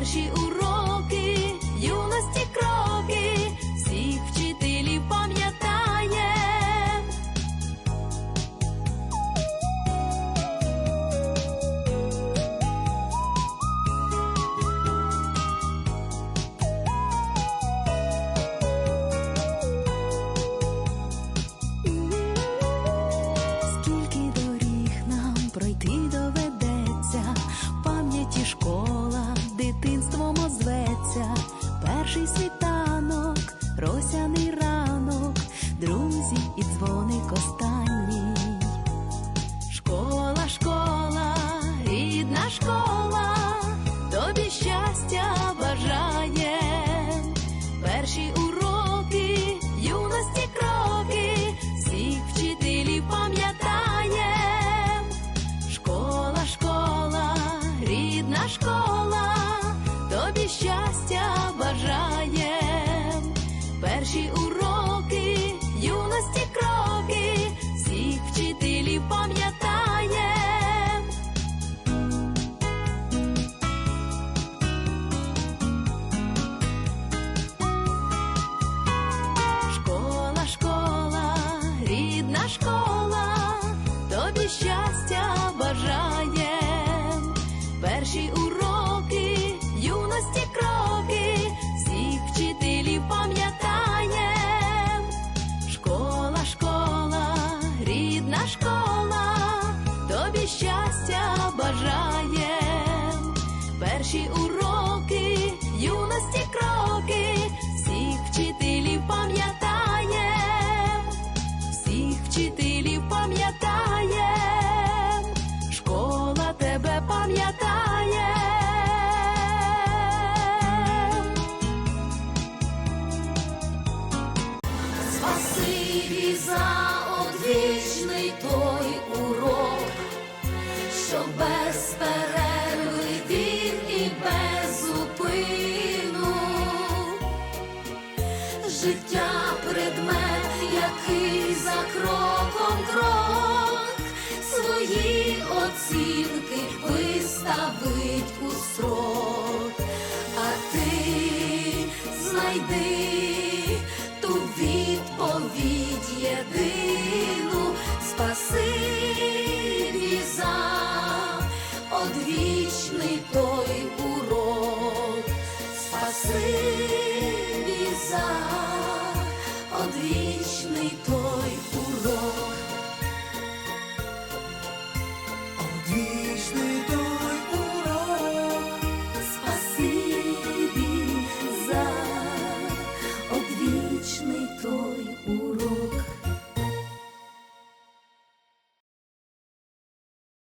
Перші уроки, щастя бажаєм. Перші уроки, юності кроки, всіх вчителів пам'ятаєм. Школа, школа, рідна школа, тобі щастя бажаєм. Перші уроки, одвічний той урок, що без перерви він і без зупину. Життя предмет, який за кроком крок